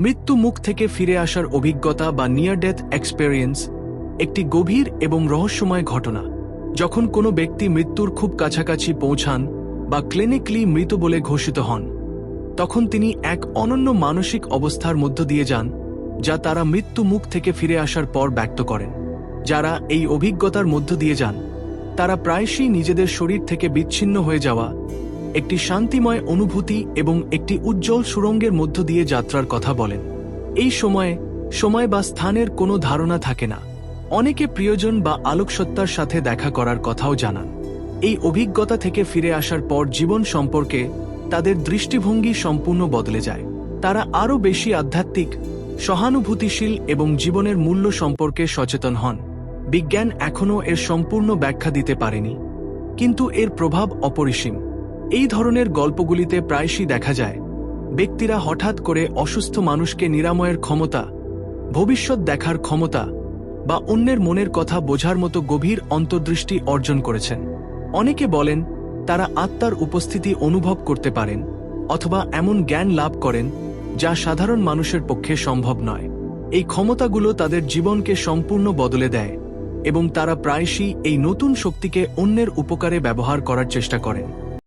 মৃত্যু মুখ থেকে ফিরে আসার অভিজ্ঞতা বা নিয়ার ডেথ এক্সপেরিয়েন্স একটি গভীর এবং রহস্যময় ঘটনা। যখন কোনো ব্যক্তি মৃত্যুর খুব কাছাকাছি পৌঁছান বা ক্লিনিকলি মৃত বলে ঘোষিত হন, তখন তিনি এক অনন্য মানসিক অবস্থার মধ্য দিয়ে যান, যা তারা মৃত্যু মুখ থেকে ফিরে আসার পর ব্যক্ত করেন। যারা এই অভিজ্ঞতার মধ্য দিয়ে যান, তারা প্রায়শই নিজেদের শরীর থেকে বিচ্ছিন্ন হয়ে যাওয়া একটি শান্তিময় অনুভূতি এবং একটি উজ্জ্বল সুরঙ্গের মধ্য দিয়ে যাত্রার কথা বলেন। এই সময়ে, সময় বা স্থানের কোনো ধারণা থাকে না। অনেকে প্রিয়জন বা আলোকসত্তার সাথে দেখা করার কথাও জানান। এই অভিজ্ঞতা থেকে ফিরে আসার পর জীবন সম্পর্কে তাদের দৃষ্টিভঙ্গি সম্পূর্ণ বদলে যায়। তারা আরও বেশি আধ্যাত্মিক, সহানুভূতিশীল এবং জীবনের মূল্য সম্পর্কে সচেতন হন। বিজ্ঞান এখনও এর সম্পূর্ণ ব্যাখ্যা দিতে পারেনি। কিন্তু এর প্রভাব অপরিসীম। এই ধরনের গল্পগুলিতে প্রায়শই দেখা যায়, ব্যক্তিরা হঠাৎ করে অসুস্থ মানুষকে নিরাময়ের ক্ষমতা, ভবিষ্যৎ দেখার ক্ষমতা বা অন্যের মনের কথা বোঝার মতো গভীর অন্তর্দৃষ্টি অর্জন করেছেন। অনেকে বলেন, তারা আত্মার উপস্থিতি অনুভব করতে পারেন অথবা এমন জ্ঞান লাভ করেন যা সাধারণ মানুষের পক্ষে সম্ভব নয়। এই ক্ষমতাগুলো তাদের জীবনকে সম্পূর্ণ বদলে দেয় এবং তারা প্রায়শই এই নতুন শক্তিকে অন্যের উপকারে ব্যবহার করার চেষ্টা করেন।